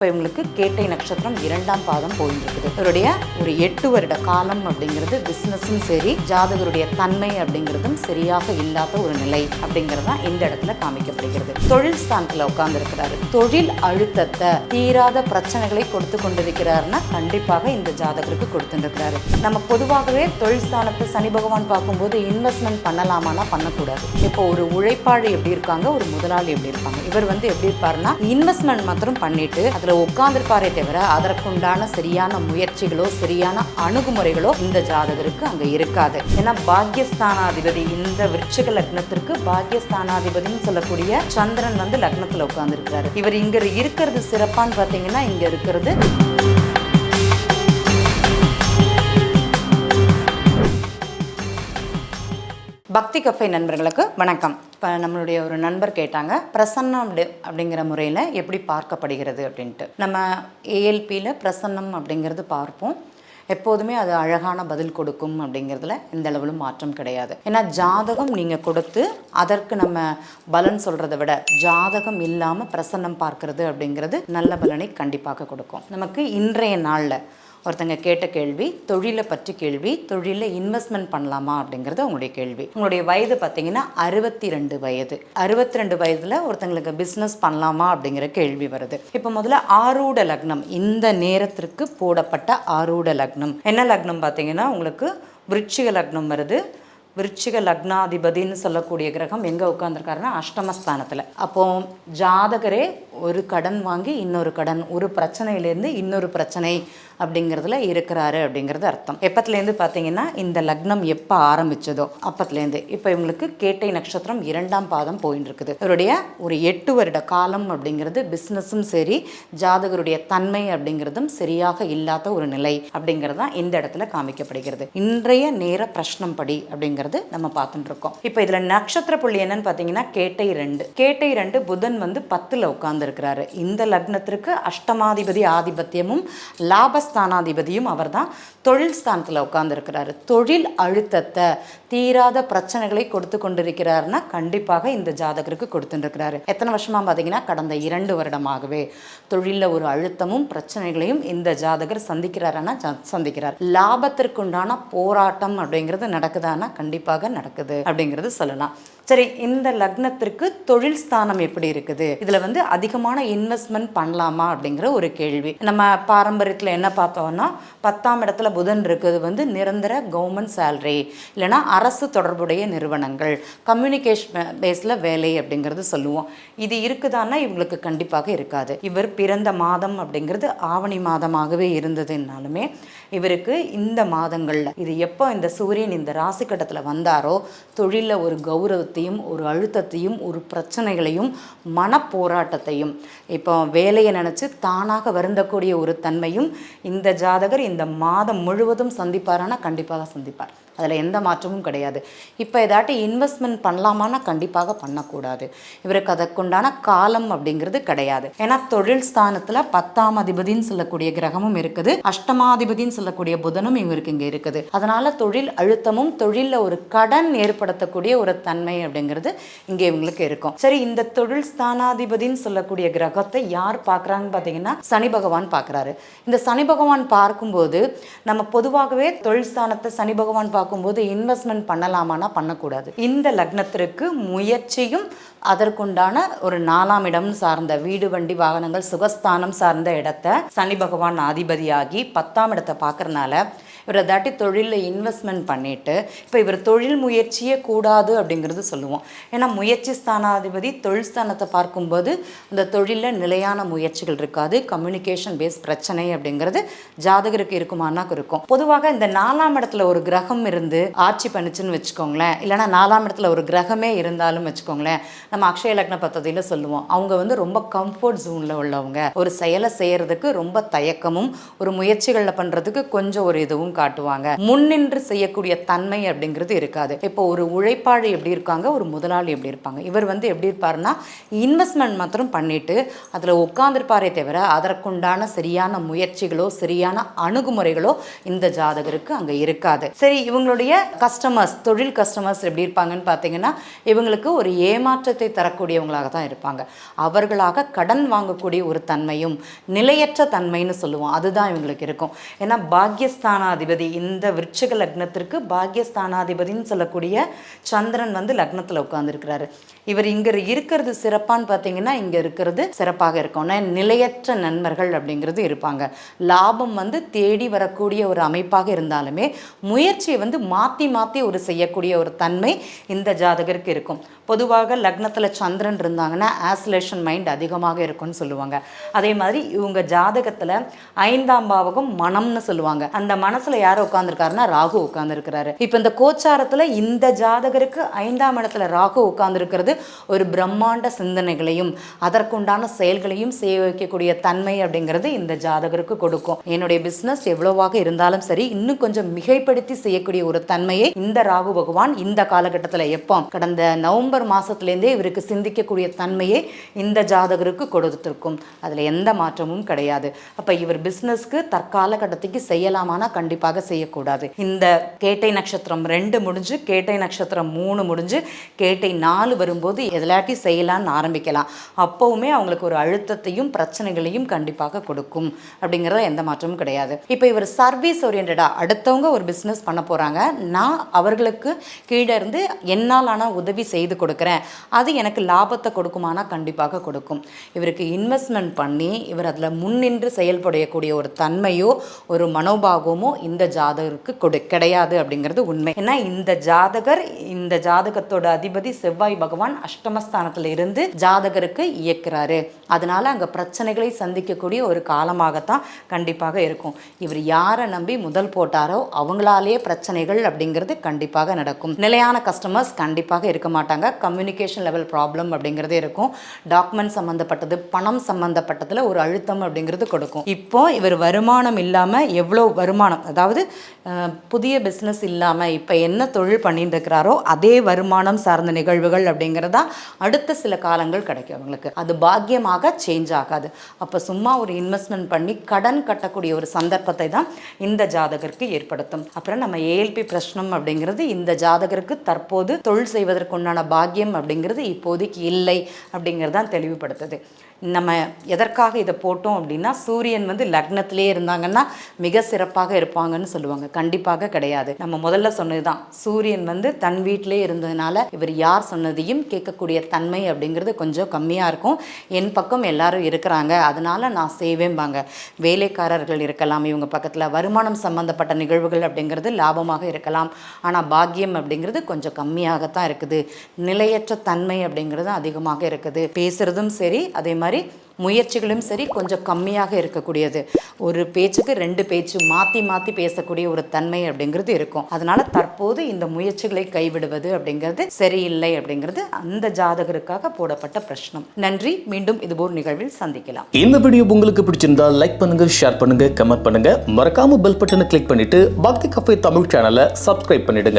இப்போ இவங்களுக்கு கேட்டை நட்சத்திரம் இரண்டாம் பாதம் போயிட்டு இவருடைய ஒரு எட்டு வருட காலம் அப்படிங்கிறது பிஸ்னஸும் சரி ஜாதகருடைய தன்மை அப்படிங்கிறதும் சரியாக இல்லாத ஒரு நிலை அப்படிங்கிறதா தான் இந்த இடத்துல காமிக்கப்படுகிறது. தொழில் ஸ்தானத்தில் உட்கார்ந்துருக்கிறாரு. தொழில் அழுத்தத்தை தீராத பிரச்சனைகளை கொடுத்து கொண்டிருக்கிறாருன்னா கண்டிப்பாக இந்த ஜாதகருக்கு கொடுத்துருக்கிறாரு. நம்ம பொதுவாகவே தொழில் ஸ்தானத்தை சனி பகவான் பார்க்கும்போது இன்வெஸ்ட்மெண்ட் பண்ணலாமானா பண்ணக்கூடாது. இப்போ ஒரு உழைப்பாளி எப்படி இருக்காங்க ஒரு முதலாளி எப்படி இருப்பாங்க? இவர் வந்து எப்படி இருப்பாருன்னா இன்வெஸ்ட்மெண்ட் மாத்திரம் பண்ணிட்டு அதில் உட்கார்ந்துருப்பாரே தவிர அதற்குண்டான சரியான முயற்சிகளோ சரியான அணுகுமுறைகளோ இந்த ஜாதகருக்கு அங்கே இருக்காது. ஏன்னா பாக்யஸ்தானாதிபதி இந்த விருச்சிக லக்னத்திற்கு பாக்யஸ்தானாதிபதினு சொல்லக்கூடிய சந்திரன் வந்து லக்னத்தில் உட்கார்ந்துருக்கிறாரு. இவர் இங்க இருக்கிறது சிறப்பான்னு பார்த்தீங்கன்னா இங்க இருக்கிறது பக்தி கஃபை நண்பர்களுக்கு வணக்கம். இப்போ நம்மளுடைய ஒரு நண்பர் கேட்டாங்க பிரசன்னம் அப்படி அப்படிங்கிற முறையில் எப்படி பார்க்கப்படுகிறது அப்படின்ட்டு. நம்ம ஏஎல்பியில் பிரசன்னம் அப்படிங்கிறது பார்ப்போம். எப்போதுமே அது அழகான பதில் கொடுக்கும் அப்படிங்கிறதுல எந்த அளவிலும் மாற்றம் கிடையாது. ஏன்னா ஜாதகம் நீங்கள் கொடுத்து அதற்கு நம்ம பலன் சொல்கிறத விட ஜாதகம் இல்லாமல் பிரசன்னம் பார்க்கறது அப்படிங்கிறது நல்ல பலனை கண்டிப்பாக கொடுக்கும். நமக்கு இன்றைய நாளில் ஒருத்தங்க கேட்ட கேள்வி தொழிலை பற்றி கேள்வி தொழிலில் இன்வெஸ்ட்மெண்ட் பண்ணலாமா அப்படிங்கிறது உங்களுடைய கேள்வி. உங்களுடைய வயது பார்த்தீங்கன்னா அறுபத்தி ரெண்டு வயது. அறுபத்தி ரெண்டு வயதில் ஒருத்தங்களுக்கு பிஸ்னஸ் பண்ணலாமா அப்படிங்கிற கேள்வி வருது. இப்போ முதல்ல ஆரூட லக்னம் இந்த நேரத்திற்கு போடப்பட்ட ஆரூட லக்னம். என்ன லக்னம் பார்த்தீங்கன்னா உங்களுக்கு விருட்சிக லக்னம் வருது. விருச்சிக லக்னாதிபதின்னு சொல்லக்கூடிய கிரகம் எங்கே உட்காந்துருக்காருன்னா அஷ்டமஸ்தானத்தில். அப்போ ஜாதகரே ஒரு கடன் வாங்கி இன்னொரு கடன் ஒரு பிரச்சனையிலேருந்து இன்னொரு பிரச்சனை அப்படிங்கிறதுல இருக்கிறாரு அப்படிங்கிறது அர்த்தம். எப்பத்துலேருந்து பார்த்தீங்கன்னா இந்த லக்னம் எப்போ ஆரம்பிச்சதோ அப்பத்துலேருந்து. இப்போ இவங்களுக்கு கேட்டை நட்சத்திரம் இரண்டாம் பாதம் போயின்னு இருக்குது இவருடைய ஒரு எட்டு வருட காலம் அப்படிங்கிறது பிஸ்னஸும் சரி ஜாதகருடைய தன்மை அப்படிங்கிறதும் சரியாக இல்லாத ஒரு நிலை அப்படிங்கிறது தான் இந்த இடத்துல காமிக்கப்படுகிறது. இன்றைய நேர பிரஷ்னம் படி அப்படிங்கிறது நம்ம பார்த்துட்டு இருக்கோம் இப்போ இதில் நட்சத்திர புள்ளி என்னன்னு பார்த்தீங்கன்னா கேட்டை ரெண்டு. கேட்டை ரெண்டு புதன் வந்து பத்தில் உட்கார்ந்துருக்கிறாரு. இந்த லக்னத்திற்கு அஷ்டமாதிபதி ஆதிபத்தியமும் ஸ்தானாதிபதியும் அவர் தான் தொழில் ஸ்தானத்தில் உட்கார்ந்துருக்கிறாரு. தொழில் அழுத்தத்தை தீராத பிரச்சனைகளை கொடுத்து கொண்டிருக்கிறாருன்னா கண்டிப்பாக இந்த ஜாதகருக்கு கொடுத்துருக்கிறாரு. எத்தனை வருஷமா பார்த்தீங்கன்னா கடந்த இரண்டு வருடமாகவே தொழிலில் ஒரு அழுத்தமும் பிரச்சனைகளையும் இந்த ஜாதகர் சந்திக்கிறாருன்னா சந்திக்கிறார். லாபத்திற்குண்டான போராட்டம் அப்படிங்கிறது நடக்குதான்னா கண்டிப்பாக நடக்குது அப்படிங்கிறது சொல்லலாம். சரி இந்த லக்னத்திற்கு தொழில் ஸ்தானம் எப்படி இருக்குது? இதுல வந்து அதிகமான இன்வெஸ்ட்மெண்ட் பண்ணலாமா அப்படிங்கிற ஒரு கேள்வி. நம்ம பாரம்பரியத்தில் என்ன பார்த்தோம்னா பத்தாம் இடத்துல புதன் இருக்குது வந்து நிரந்தர கவர்மெண்ட் சேல்ரி இல்லைன்னா அரசு தொடர்புடைய நிறுவனங்கள். கம்யூனிகேஷன் பேஸில் வேலை அப்படிங்கிறது சொல்லுவோம். இது இருக்குதான்னா இவங்களுக்கு கண்டிப்பாக இருக்காது. இவர் பிறந்த மாதம் அப்படிங்கிறது ஆவணி மாதமாகவே இருந்ததுனாலுமே இவருக்கு இந்த மாதங்களில். இது எப்போ இந்த சூரியன் இந்த ராசி கட்டத்தில் வந்தாரோ தொழிலில் ஒரு கௌரவத்தையும் ஒரு அழுத்தத்தையும் ஒரு பிரச்சனைகளையும் மனப்போராட்டத்தையும். இப்போ வேலையை நினச்சி தானாக வருந்தக்கூடிய ஒரு தன்மையும் இந்த ஜாதகர் இந்த மாதம் முழுவதும் சந்திப்பாரானா கண்டிப்பாக சந்திப்பார். அதில் எந்த மாற்றமும் கிடையாது. இப்போ ஏதாட்டி இன்வெஸ்ட்மெண்ட் பண்ணலாமான்னா கண்டிப்பாக பண்ணக்கூடாது. இவருக்கு அதற்குண்டான காலம் அப்படிங்கிறது கிடையாது. ஏன்னா தொழில் ஸ்தானத்தில் பத்தாம் அதிபதின்னு சொல்லக்கூடிய கிரகமும் இருக்குது. அஷ்டமாதிபதின்னு சொல்லக்கூடிய புதனும் இவருக்கு இங்கே இருக்குது. அதனால தொழில் அழுத்தமும் தொழிலில் ஒரு கடன் ஏற்படுத்தக்கூடிய ஒரு தன்மை அப்படிங்கிறது இங்கே இவங்களுக்கு இருக்கும். சரி இந்த தொழில் ஸ்தானாதிபதின்னு சொல்லக்கூடிய கிரகத்தை யார் பார்க்குறாங்கன்னு பார்த்தீங்கன்னா சனி பகவான் பார்க்குறாரு. இந்த சனி பகவான் பார்க்கும்போது நம்ம பொதுவாகவே தொழில் ஸ்தானத்தை சனி பகவான் பார்க்கும்போது இன்வெஸ்ட்மெண்ட் பண்ணலாமான்னா பண்ணக்கூடாது. இந்த லக்னத்திற்கு முயற்சியும் அதற்குண்டான ஒரு நாலாம் இடம் சார்ந்த வீடு வண்டி வாகனங்கள் சுகஸ்தானம் சார்ந்த இடத்த சனி பகவான் அதிபதியாகி பத்தாம் இடத்தை பார்க்கறனால இவர் அதாட்டி தொழிலில் இன்வெஸ்ட்மெண்ட் பண்ணிட்டு இப்போ இவர் தொழில் முயற்சியே கூடாது அப்படிங்கிறது சொல்லுவோம். ஏன்னா முயற்சி ஸ்தானாதிபதி தொழில் ஸ்தானத்தை பார்க்கும்போது அந்த தொழிலில் நிலையான முயற்சிகள் இருக்காது. கம்யூனிகேஷன் பேஸ் பிரச்சனை அப்படிங்கிறது ஜாதகருக்கு இருக்குமானாக்கு இருக்கும். பொதுவாக இந்த நாலாம் இடத்துல ஒரு கிரகம் இருந்து ஆட்சி பண்ணுச்சுன்னு வச்சுக்கோங்களேன். இல்லைன்னா நாலாம் இடத்துல ஒரு கிரகமே இருந்தாலும் வச்சுக்கோங்களேன். நம்ம அக்ஷய லக்ன பத்ததியில் சொல்லுவோம். அவங்க வந்து ரொம்ப கம்ஃபர்ட் ஜோனில் உள்ளவங்க. ஒரு செயலை செய்கிறதுக்கு ரொம்ப தயக்கமும் ஒரு முயற்சிகளில் பண்ணுறதுக்கு கொஞ்சம் ஒரு இதுவும் ஆர்வம் காட்டுவாங்க. முன்னின்று செய்யக்கூடிய தன்மை அப்படிங்கிறது இருக்காது. இப்போ ஒரு உழைப்பாளி எப்படி இருக்காங்க? ஒரு முதலாளி எப்படி இருப்பாங்க? இவர் வந்து எப்படி இருப்பாருன்னா இன்வெஸ்ட்மெண்ட் மாத்திரம் பண்ணிட்டு அதில் உட்காந்துருப்பாரே தவிர அதற்குண்டான சரியான முயற்சிகளோ சரியான அணுகுமுறைகளோ இந்த ஜாதகருக்கு அங்கே இருக்காது. சரி இவங்களுடைய கஸ்டமர்ஸ் தொழில் கஸ்டமர்ஸ் எப்படி இருப்பாங்கன்னு பார்த்தீங்கன்னா இவங்களுக்கு ஒரு ஏமாற்றத்தை தரக்கூடியவங்களாக தான் இருப்பாங்க. அவர்களாக கடன் வாங்கக்கூடிய ஒரு தன்மையும் நிலையற்ற தன்மைன்னு சொல்லுவோம். அதுதான் இவங்களுக்கு இருக்கும். ஏன்னா பாக்யஸ்தானாதிபதி இந்த விருச்சிக லக்னத்திற்கு பாக்யஸ்தானாதிபதின்னு சொல்லக்கூடிய சந்திரன் வந்து லக்னத்தில் உட்கார்ந்துருக்கிறாரு. இவர் இங்கே இருக்கிறது சிறப்பான்னு பார்த்தீங்கன்னா இங்கே இருக்கிறது சிறப்பாக இருக்கும். நிலையற்ற நண்பர்கள் அப்படிங்கிறது இருப்பாங்க. லாபம் வந்து தேடி வரக்கூடிய ஒரு அமைப்பாக இருந்தாலுமே முயற்சியை வந்து மாற்றி மாற்றி ஒரு செய்யக்கூடிய ஒரு தன்மை இந்த ஜாதகருக்கு இருக்கும். பொதுவாக லக்னத்தில் சந்திரன் இருந்தாங்கன்னா ஆஸ்லேஷன் மைண்ட் அதிகமாக இருக்கும்னு சொல்லுவாங்க. அதே மாதிரி இவங்க ஜாதகத்தில் ஐந்தாம் பாவகம் மனம்னு சொல்லுவாங்க. அந்த மனசில் யார் உட்காந்துருக்காருன்னா ராகு உட்காந்துருக்கிறாரு இப்போ இந்த கோச்சாரத்தில் இந்த ஜாதகருக்கு ஐந்தாம் இடத்துல ராகு உட்கார்ந்திருக்கிறது ஒரு பிரம்மாண்ட சிந்தனைகளையும் அதற்குண்டான செயல்களையும் செய்ய வைக்கக்கூடிய தன்மை அப்படிங்கிறது இந்த ஜாதகருக்கு கொடுக்கும். என்னுடைய பிஸ்னஸ் எவ்வளவாக இருந்தாலும் சரி இன்னும் கொஞ்சம் மிகைப்படுத்தி செய்யக்கூடிய ஒரு தன்மையை இந்த ராகு பகவான் இந்த காலகட்டத்தில் எப்போ கடந்த நவம்பர் மாசத்துலேருந்தே இவருக்கு சிந்திக்கக்கூடிய தன்மையை இந்த ஜாதகருக்கு கொடுத்துருக்கும். அதில் எந்த மாற்றமும் கிடையாது. அப்போ இவர் பிஸ்னஸ்க்கு தற்கால கட்டத்துக்கு செய்யலாமானா கண்டிப்பாக செய்யக்கூடாது. இந்த கேட்டை நட்சத்திரம் ரெண்டு முடிஞ்சு கேட்டை நட்சத்திரம் மூணு முடிஞ்சு கேட்டை நாலு வரும்போது எதிலாட்டி செய்யலாம்னு ஆரம்பிக்கலாம். அப்போவுமே அவங்களுக்கு ஒரு அழுத்தத்தையும் பிரச்சனைகளையும் கண்டிப்பாக கொடுக்கும். அப்படிங்கிறத எந்த மாற்றமும் கிடையாது. இப்போ இவர் சர்வீஸ் ஓரியன்டாக அடுத்தவங்க ஒரு பிஸ்னஸ் பண்ண போகிறாங்க நான் அவர்களுக்கு கீழே இருந்து என்னால் ஆனால் உதவி செய்து கொடுக்குறேன். அது எனக்கு லாபத்தை கொடுக்குமானா கண்டிப்பாக கொடுக்கும். இவருக்கு இன்வெஸ்ட்மெண்ட் பண்ணி இவர் அதில் முன்னின்று செயல்படக்கூடிய ஒரு தன்மையோ ஒரு மனோபாகமோ இந்த ஜாதகருக்கு கொடு கிடையாது அப்படிங்கிறது உண்மை. ஏன்னா இந்த ஜாதகர் இந்த ஜாதகத்தோட அதிபதி செவ்வாய் பகவான் அஷ்டமஸ்தானத்தில் இருந்து ஜாதகருக்கு இயக்குறாரு. அதனால அங்கே பிரச்சனைகளை சந்திக்கக்கூடிய ஒரு காலமாகத்தான் கண்டிப்பாக இருக்கும். இவர் யாரை நம்பி முதல் போட்டாரோ அவங்களாலேயே பிரச்சனைகள் அப்படிங்கிறது கண்டிப்பாக நடக்கும். நிலையான கஸ்டமர்ஸ் கண்டிப்பாக இருக்க மாட்டாங்க. கம்யூனிகேஷன் லெவல் ப்ராப்ளம் அப்படிங்கிறது இருக்கும். டாக்குமெண்ட் சம்மந்தப்பட்டது பணம் சம்மந்தப்பட்டதில் ஒரு அழுத்தம் அப்படிங்கிறது கொடுக்கும். இப்போ இவர் வருமானம் இல்லாமல் எவ்வளோ வருமானம் அதாவது அதாவது புதிய பிஸ்னஸ் இல்லாமல் இப்போ என்ன தொழில் பண்ணிட்டு இருக்கிறாரோ அதே வருமானம் சார்ந்த நிகழ்வுகள் அப்படிங்கிறதா அடுத்த சில காலங்கள் கிடைக்கும் அவங்களுக்கு. அது பாக்கியமாக சேஞ்ச் ஆகாது. அப்போ சும்மா ஒரு இன்வெஸ்ட்மெண்ட் பண்ணி கடன் கட்டக்கூடிய ஒரு சந்தர்ப்பத்தை தான் இந்த ஜாதகருக்கு ஏற்படுத்தும். அப்புறம் நம்ம ஏஎல்பி பிரச்சனம் அப்படிங்கிறது இந்த ஜாதகருக்கு தற்போது தொழில் செய்வதற்குண்டான பாக்கியம் அப்படிங்கிறது இப்போதைக்கு இல்லை அப்படிங்கிறது தான் தெளிவுபடுத்துது. நம்ம எதற்காக இதை போட்டோம் அப்படின்னா சூரியன் வந்து லக்னத்திலே இருந்தாங்கன்னா மிக சிறப்பாக இருப்பாங்கன்னு சொல்லுவாங்க. கண்டிப்பாக கிடையாது. நம்ம முதல்ல சொன்னது தான் சூரியன் வந்து தன் வீட்டிலே இருந்ததுனால இவர் யார் சொன்னதையும் கேட்கக்கூடிய தன்மை அப்படிங்கிறது கொஞ்சம் கம்மியாக இருக்கும். என் பக்கம் எல்லாரும் இருக்கிறாங்க. அதனால நான் செய்வேம்பாங்க. வேலைக்காரர்கள் இருக்கலாம் இவங்க பக்கத்தில் வருமானம் சம்பந்தப்பட்ட நிகழ்வுகள் அப்படிங்கிறது லாபமாக இருக்கலாம். ஆனால் பாக்கியம் அப்படிங்கிறது கொஞ்சம் கம்மியாகத்தான் இருக்குது. நிலையற்ற தன்மை அப்படிங்கிறது அதிகமாக இருக்குது. பேசுகிறதும் சரி அதே மாதிரி மாதிரி முயற்சிகளும் சரி கொஞ்சம் கம்மியாக இருக்கக்கூடியது. ஒரு பேச்சுக்கு ரெண்டு பேச்சு மாற்றி மாற்றி பேசக்கூடிய ஒரு தன்மை அப்படிங்கிறது இருக்கும். அதனால தற்போது இந்த முயற்சிகளை கைவிடுவது அப்படிங்கிறது சரியில்லை அப்படிங்கிறது அந்த ஜாதகருக்காக போடப்பட்ட பிரச்சனம் நன்றி. மீண்டும் இதுபோல் நிகழ்வில் சந்திக்கலாம். இந்த வீடியோ உங்களுக்கு பிடிச்சிருந்தா லைக் பண்ணுங்க ஷேர் பண்ணுங்க கமெண்ட் பண்ணுங்க. மறக்காம பெல் பட்டனை கிளிக் பண்ணிட்டு பக்தி கஃபே தமிழ் சேனலை சப்ஸ்கிரைப் பண்ணிடுங்க.